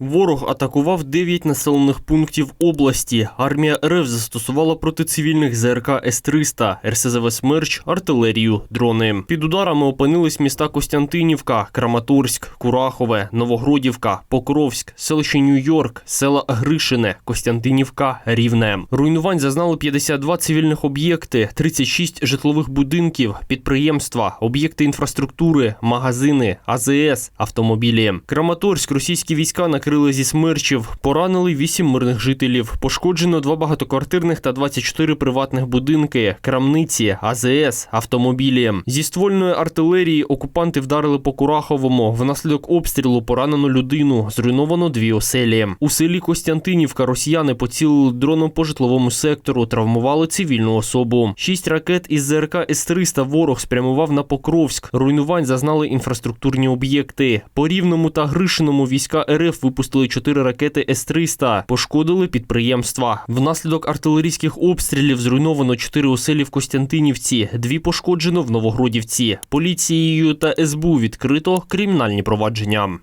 Ворог атакував 9 населених пунктів області. Армія РФ застосувала проти цивільних ЗРК С-300, РСЗВ «Смерч», артилерію, дрони. Під ударами опинились міста Костянтинівка, Краматорськ, Курахове, Новогродівка, Покровськ, селище Нью-Йорк, села Гришине, Костянтинівка, Рівне. Руйнувань зазнали 52 цивільних об'єкти, 36 житлових будинків, підприємства, об'єкти інфраструктури, магазини, АЗС, автомобілі. Краматорськ російські війська накрили зі смерчів, поранили 8 мирних жителів. Пошкоджено два багатоквартирних та 24 приватних будинки, крамниці, АЗС, автомобілі. Зі ствольної артилерії окупанти вдарили по Кураховому. Внаслідок обстрілу поранено людину. Зруйновано дві оселі. У селі Костянтинівка росіяни поцілили дроном по житловому сектору, травмували цивільну особу. Шість ракет із ЗРК С-300 ворог спрямував на Покровськ. Руйнувань зазнали інфраструктурні об'єкти. По рівному та Гришиному війська РФ випустили чотири ракети С-300, пошкодили підприємства. Внаслідок артилерійських обстрілів зруйновано чотири оселі в Костянтинівці, дві пошкоджено в Новогродівці. Поліцією та СБУ відкрито кримінальні провадження.